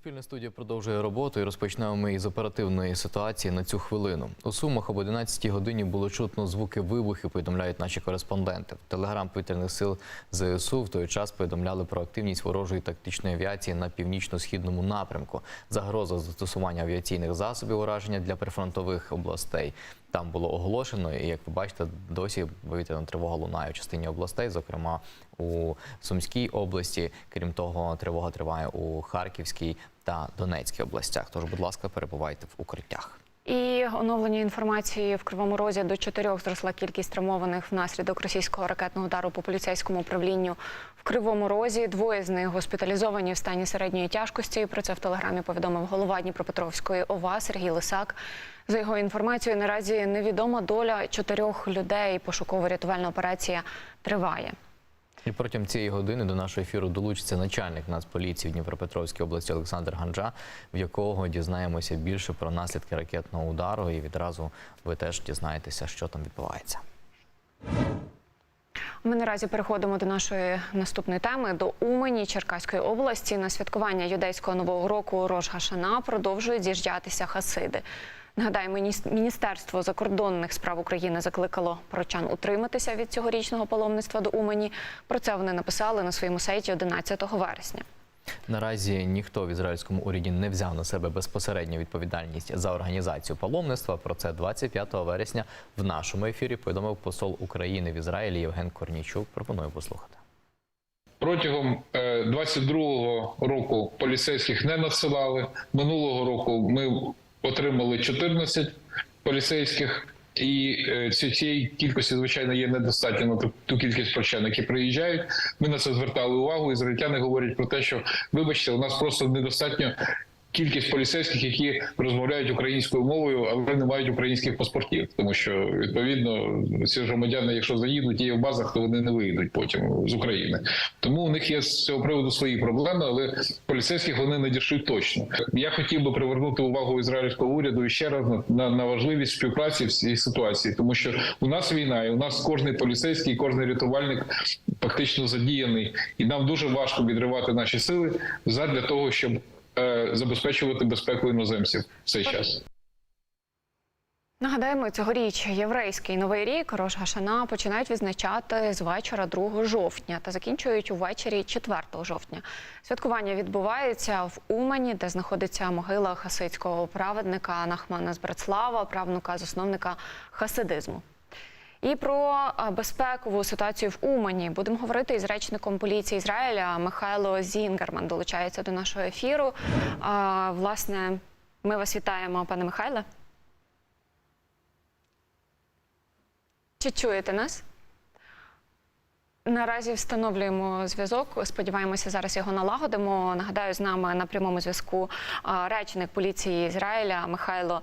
Суспільне студія продовжує роботу і розпочнемо ми із оперативної ситуації на цю хвилину. У Сумах об 11 годині було чутно звуки вибухів, повідомляють наші кореспонденти. В телеграм повітряних сил ЗСУ в той час повідомляли про активність ворожої тактичної авіації на північно-східному напрямку. Загроза застосування авіаційних засобів ураження для прифронтових областей. Там було оголошено, і як ви бачите, досі повітряна тривога лунає в частині областей, зокрема у Сумській області. Крім того, тривога триває у Харківській та Донецькій областях. Тож, будь ласка, перебувайте в укриттях. І оновлення інформації в Кривому Розі до чотирьох зросла кількість травмованих внаслідок російського ракетного удару по поліцейському управлінню в Кривому Розі. Двоє з них госпіталізовані в стані середньої тяжкості. Про це в телеграмі повідомив голова Дніпропетровської ОВА Сергій Лисак. За його інформацією, наразі невідома доля чотирьох людей. Пошуково-рятувальна операція триває. І протягом цієї години до нашого ефіру долучиться начальник Нацполіції в Дніпропетровській області Олександр Ганджа, в якого дізнаємося більше про наслідки ракетного удару. І відразу ви теж дізнаєтеся, що там відбувається. Ми наразі переходимо до нашої наступної теми до Умані Черкаської області. На святкування юдейського нового року Рож Гашана продовжують з'їжджатися хасиди. Нагадаю, Міністерство закордонних справ України закликало прочан утриматися від цьогорічного паломництва до Умані. Про це вони написали на своєму сайті 11 вересня. Наразі ніхто в ізраїльському уряді не взяв на себе безпосередню відповідальність за організацію паломництва. Про це 25 вересня в нашому ефірі повідомив посол України в Ізраїлі Євген Корнійчук. Пропоную послухати. Протягом е, 22-го року поліцейських не надсилали. Минулого року ми отримали 14 поліцейських, і е, цієї кількості, звичайно, є недостатньо на ту, кількість прощан, які приїжджають. Ми на це звертали увагу. Ізраїльтяни говорять про те, що вибачте, у нас просто недостатньо. Кількість поліцейських, які розмовляють українською мовою, але не мають українських паспортів, тому що відповідно ці громадяни, якщо заїдуть є в базах, то вони не виїдуть потім з України. Тому у них є з цього приводу свої проблеми, але поліцейських вони надійшли точно. Я хотів би привернути увагу ізраїльського уряду ще раз на, на, важливість співпраці в цій ситуації, тому що у нас війна, і у нас кожний поліцейський, кожний рятувальник фактично задіяний, і нам дуже важко відривати наші сили задля того, щоб забезпечувати безпеку іноземців в цей час. Нагадаємо, цьогоріч єврейський новий рік Рош Гашана починають відзначати з вечора 2 жовтня та закінчують увечері 4 жовтня. Святкування відбувається в Умані, де знаходиться могила хасидського праведника Нахмана з Братслава, правнука засновника хасидизму. І про безпекову ситуацію в Умані будемо говорити із речником поліції Ізраїля Михайло Зінгерман. Долучається до нашого ефіру. А, власне, ми вас вітаємо, пане Михайле. Чи чуєте нас? Наразі встановлюємо зв'язок. Сподіваємося, зараз його налагодимо. Нагадаю, з нами на прямому зв'язку речник поліції Ізраїля Михайло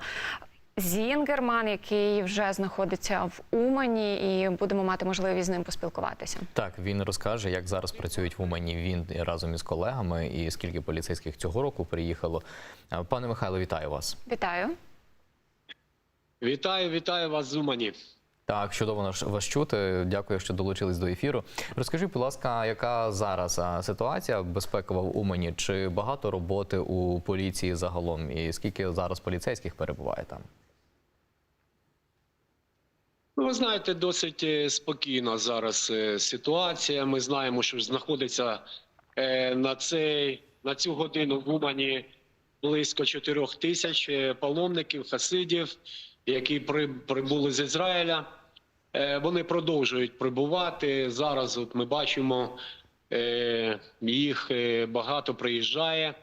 Зінгерман, який вже знаходиться в Умані, і будемо мати можливість з ним поспілкуватися. Так, він розкаже, як зараз працюють в Умані він разом із колегами, і скільки поліцейських цього року приїхало. Е, Пане Михайло, вітаю вас. Вітаю. Вітаю, вітаю вас, Зумані. Так, чудово наш- вас чути. Дякую, що долучились до ефіру. Розкажіть, будь ласка, яка зараз ситуація безпекова в Умані? Чи багато роботи у поліції загалом? І скільки зараз поліцейських перебуває там? Ну, ви знаєте, досить е, спокійна зараз е, ситуація. Ми знаємо, що знаходиться е, на цей на цю годину в Умані близько 4 тисяч паломників, хасидів, які при, прибули з Ізраїля. Вони продовжують прибувати. Зараз от ми бачимо, їх багато приїжджає.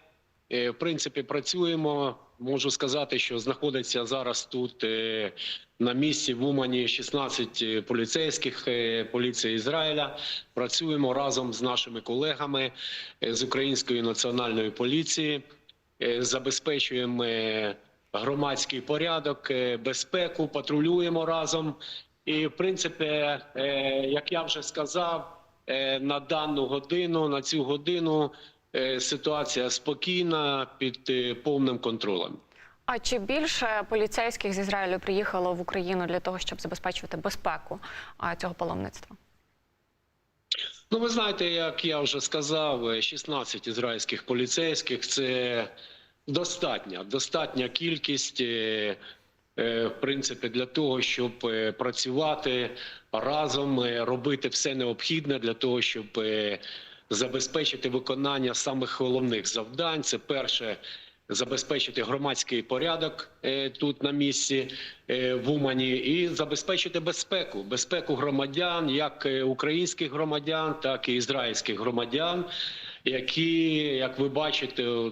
В принципі, працюємо. Можу сказати, що знаходиться зараз тут е, на місці в Умані 16 поліцейських е, поліції Ізраїля. Працюємо разом з нашими колегами е, з Української національної поліції, Е, забезпечуємо е, громадський порядок, е, безпеку, патрулюємо разом. І, в принципі, е, як я вже сказав, е, на дану годину, на цю годину е, ситуація спокійна під е, повним контролем. А чи більше поліцейських з Ізраїлю приїхало в Україну для того, щоб забезпечувати безпеку цього паломництва? Ну, ви знаєте, як я вже сказав, е, 16 ізраїльських поліцейських це достатня, достатня кількість, е, е, в принципі, для того, щоб е, працювати разом, е, робити все необхідне для того, щоб е, забезпечити виконання самих головних завдань. Це перше. Забезпечити громадський порядок е, тут на місці е, в Умані і забезпечити безпеку, безпеку громадян, як е, українських громадян, так і ізраїльських громадян, які, як ви бачите,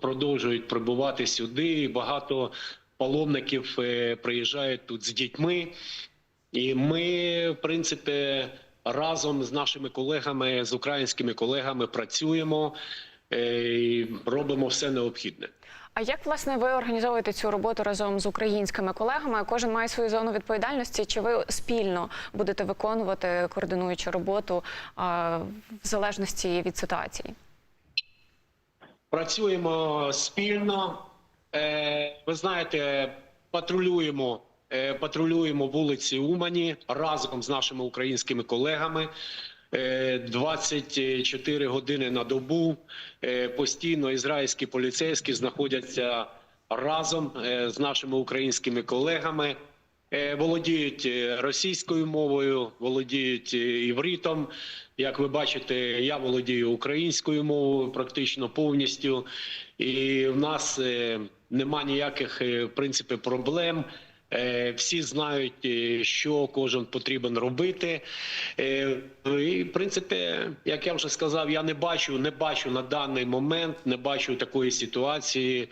продовжують прибувати сюди. І Багато паломників приїжджають тут з дітьми. І ми, в принципі, разом з нашими колегами, з українськими колегами, працюємо е, і робимо все необхідне. А як власне ви організовуєте цю роботу разом з українськими колегами? Кожен має свою зону відповідальності. Чи ви спільно будете виконувати координуючу роботу а, в залежності від ситуації? Працюємо спільно. Е, Ви знаєте, патрулюємо, патрулюємо вулиці Умані разом з нашими українськими колегами. Е, 24 години на добу Е, постійно ізраїльські поліцейські знаходяться разом е, з нашими українськими колегами. Е, Володіють е, російською мовою, володіють е, івритом. Як ви бачите, я володію українською мовою практично повністю, і в нас е, нема ніяких е, в принципі проблем. Е, Всі знають, е, що кожен потрібен робити. Е, І, в принципі, як я вже сказав, я не бачу, не бачу на даний момент, не бачу такої ситуації,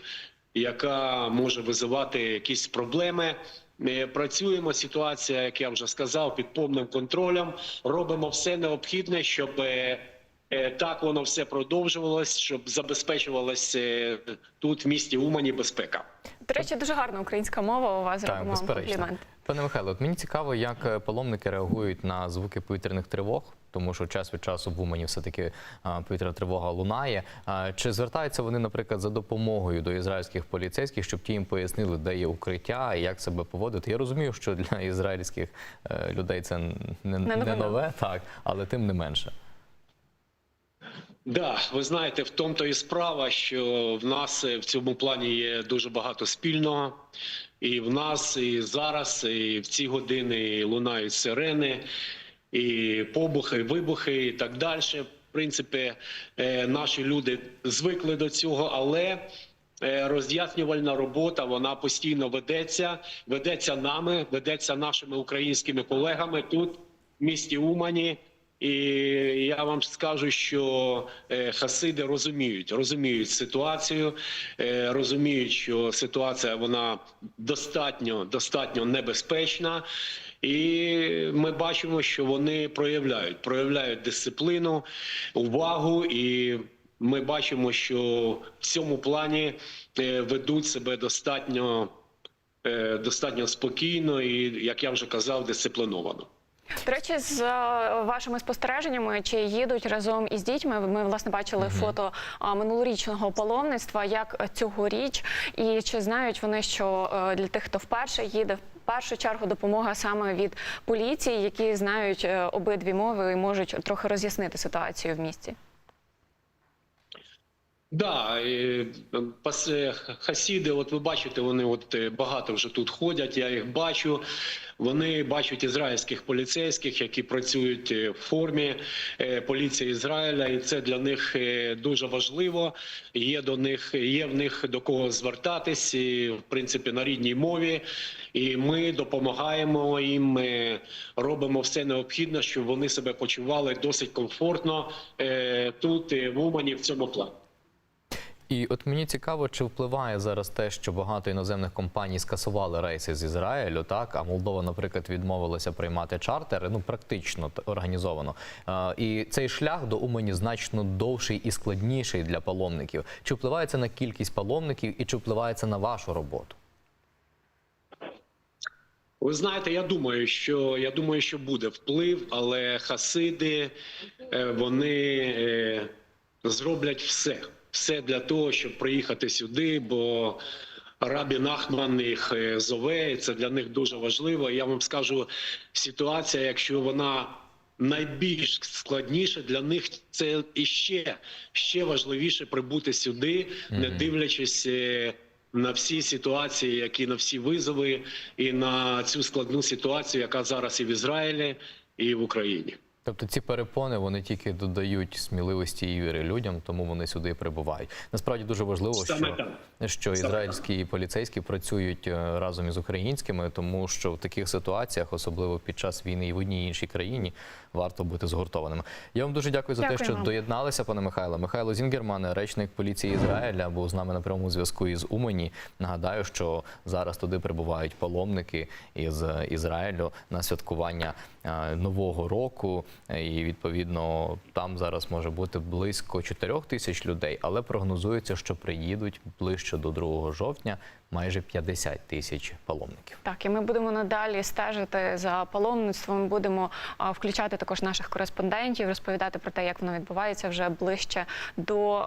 яка може визивати якісь проблеми. Ми працюємо. Ситуація, як я вже сказав, під повним контролем. Робимо все необхідне, щоб так воно все продовжувалось, щоб забезпечувалась е, тут в місті Умані безпека. До речі, дуже гарна українська мова. У вас Так, робимо вам комплімент. Пане Михайло, от мені цікаво, як е, паломники реагують на звуки повітряних тривог, тому що час від часу в Умані все-таки повітряна тривога лунає. Чи звертаються вони, наприклад, за допомогою до ізраїльських поліцейських, щоб ті їм пояснили, де є укриття і як себе поводити? Я розумію, що для ізраїльських е, людей це не, Не не нове, так, але тим не менше. Да, ви знаєте, в тому то і справа, що в нас е, в цьому плані є дуже багато спільного. І в нас і зараз, і в ці години лунають сирени, і побухи, вибухи, і так далі. В принципі, е, наші люди звикли до цього, але е, роз'яснювальна робота вона постійно ведеться, ведеться нами, ведеться нашими українськими колегами тут, в місті Умані. І я вам скажу, що е, хасиди розуміють, розуміють ситуацію, е, розуміють, що ситуація вона достатньо, достатньо небезпечна, і ми бачимо, що вони проявляють, проявляють дисципліну, увагу, і ми бачимо, що в цьому плані е, ведуть себе достатньо, достатньо спокійно і, як я вже казав, дисципліновано. До речі, з е, вашими спостереженнями, чи їдуть разом із дітьми? Ми власне бачили фото минулорічного паломництва, як цьогоріч, і чи знають вони, що е, для тих, хто вперше їде, в першу чергу допомога саме від поліції, які знають е, обидві мови і можуть трохи роз'яснити ситуацію в місті. Да, пас- е, хасіди, от ви бачите, вони от е, багато вже тут ходять. Я їх бачу. Вони бачать ізраїльських поліцейських, які працюють е, в формі е, поліції Ізраїля, і це для них е, дуже важливо. Є до них, є в них до кого звертатись, і, в принципі, на рідній мові. І ми допомагаємо їм, е, робимо все необхідне, щоб вони себе почували досить комфортно е, тут, е, в Умані, в цьому плані. І от мені цікаво, чи впливає зараз те, що багато іноземних компаній скасували рейси з Ізраїлю, так а Молдова, наприклад, відмовилася приймати чартери, ну практично організовано. І цей шлях до Умані значно довший і складніший для паломників. Чи впливає це на кількість паломників і чи впливає це на вашу роботу? Ви знаєте, я думаю, що я думаю, що буде вплив, але хасиди е, вони е, зроблять все, все для того, щоб приїхати сюди, бо Рабі Нахман їх е, зове, і це для них дуже важливо. Я вам скажу, ситуація, якщо вона найбільш складніше для них це іще ще важливіше прибути сюди, не дивлячись. е, На всі ситуації, які на всі визови, і на цю складну ситуацію, яка зараз і в Ізраїлі, і в Україні. Тобто ці перепони вони тільки додають сміливості і віри людям, тому вони сюди прибувають. Насправді дуже важливо, що, що ізраїльські поліцейські працюють е, разом із українськими, тому що в таких ситуаціях, особливо під час війни і в одній і іншій країні, варто бути згуртованими. Я вам дуже дякую за те, що вам. доєдналися, пане Михайло. Михайло Зінгерман, речник поліції Ізраїля, був з нами на прямому зв'язку із Умані. Нагадаю, що зараз туди прибувають паломники із Ізраїлю на святкування е, нового року. Е, І відповідно там зараз може бути близько 4 тисяч людей, але прогнозується, що приїдуть ближче до 2 жовтня майже 50 тисяч паломників. Так, і ми будемо надалі стежити за паломництвом. Будемо включати також наших кореспондентів, розповідати про те, як воно відбувається вже ближче до.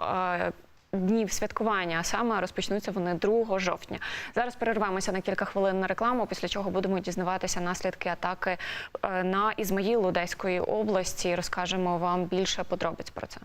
Днів святкування, а саме розпочнуться вони 2 жовтня. Зараз перервемося на кілька хвилин на рекламу, після чого будемо дізнаватися наслідки атаки е, на Ізмаїл Одеської області. Розкажемо вам більше подробиць про це.